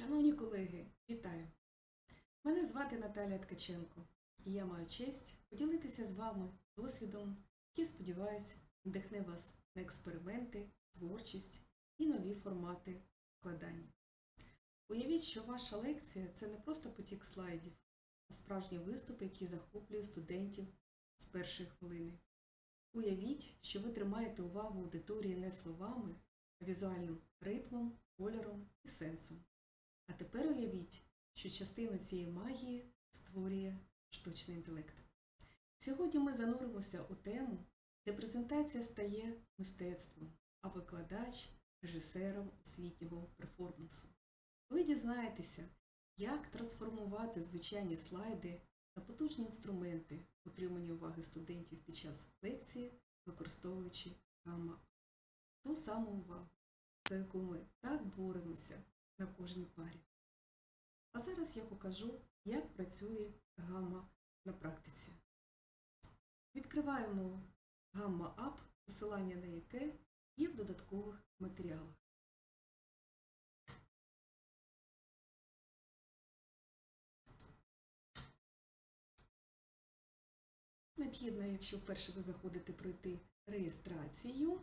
Шановні колеги, вітаю! Мене звати Наталія Ткаченко, і я маю честь поділитися з вами досвідом, який, сподіваюсь, надихне вас на експерименти, творчість і нові формати вкладання. Уявіть, що ваша лекція це не просто потік слайдів, а справжній виступ, який захоплює студентів з першої хвилини. Уявіть, що ви тримаєте увагу аудиторії не словами, а візуальним ритмом, кольором і сенсом. А тепер уявіть, що частину цієї магії створює штучний інтелект. Сьогодні ми зануримося у тему, де презентація стає мистецтвом, а викладач режисером освітнього перформансу. Ви дізнаєтеся, як трансформувати звичайні слайди на потужні інструменти утримання уваги студентів під час лекції, використовуючи гамма. Ту саму увагу, за яку ми так боремося на кожній парі. А зараз я покажу, як працює гамма на практиці. Відкриваємо гамма App, посилання на яке є в додаткових матеріалах. Необхідно, якщо вперше ви заходите пройти реєстрацію.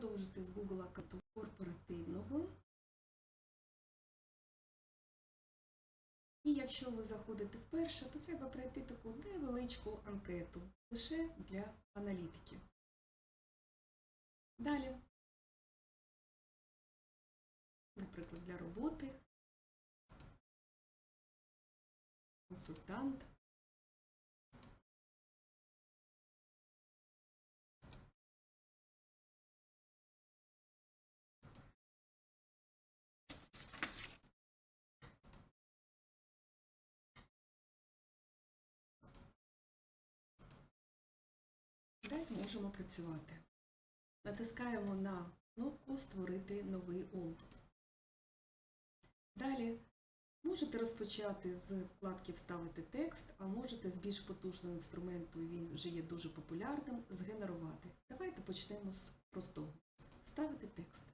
Продовжити з Google аккаунту корпоративного. І якщо ви заходите вперше, то треба пройти таку невеличку анкету лише для аналітики. Далі, наприклад, для роботи, консультант. Далі можемо працювати. Натискаємо на кнопку Створити новий ОЛ. Далі можете розпочати з вкладки Вставити текст, а можете з більш потужного інструменту, він вже є дуже популярним, згенерувати. Давайте почнемо з простого. Вставити текст.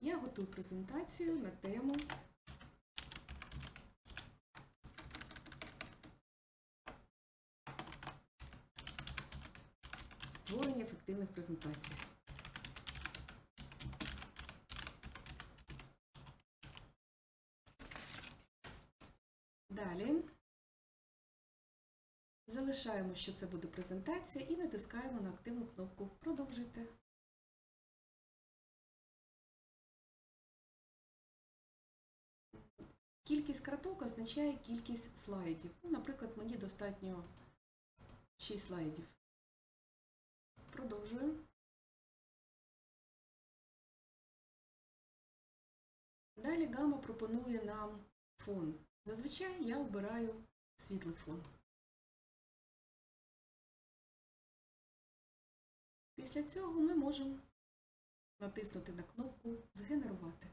Я готую презентацію на тему ефективних презентацій. Далі залишаємо, що це буде презентація, і натискаємо на активну кнопку Продовжити. Кількість карток означає кількість слайдів. Ну, наприклад, мені достатньо 6 слайдів. Продовжую. Далі гама пропонує нам фон. Зазвичай я обираю світлий фон. Після цього ми можемо натиснути на кнопку Згенерувати.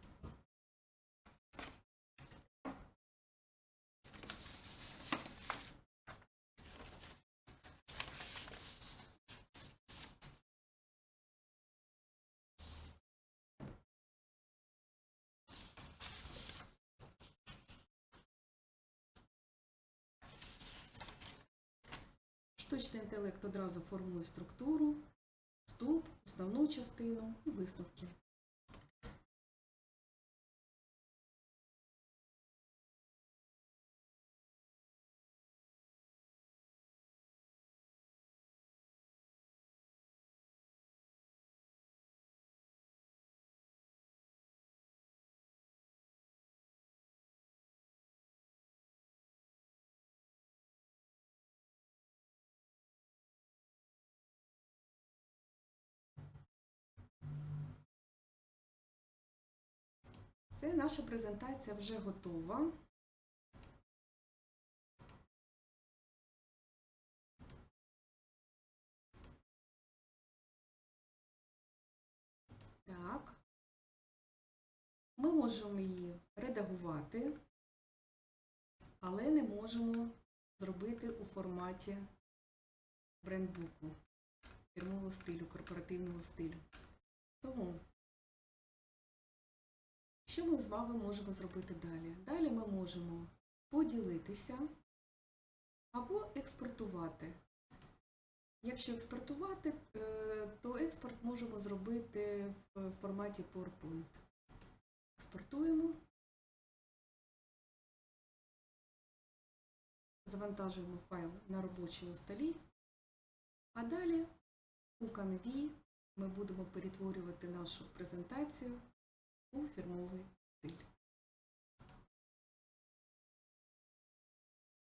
Штучний інтелект одразу формує структуру, вступ, основну частину і висновки. Це наша презентація вже готова. Так. Ми можемо її редагувати. але не можемо зробити у форматі брендбуку фірмового стилю, корпоративного стилю. Тому, що ми з вами можемо зробити далі? Далі ми можемо поділитися або експортувати. Якщо експортувати, е, то експорт можемо зробити в форматі PowerPoint. Експортуємо, завантажуємо файл на робочому столі, а далі у Canvі ми будемо перетворювати нашу презентацію у фірмовий стиль.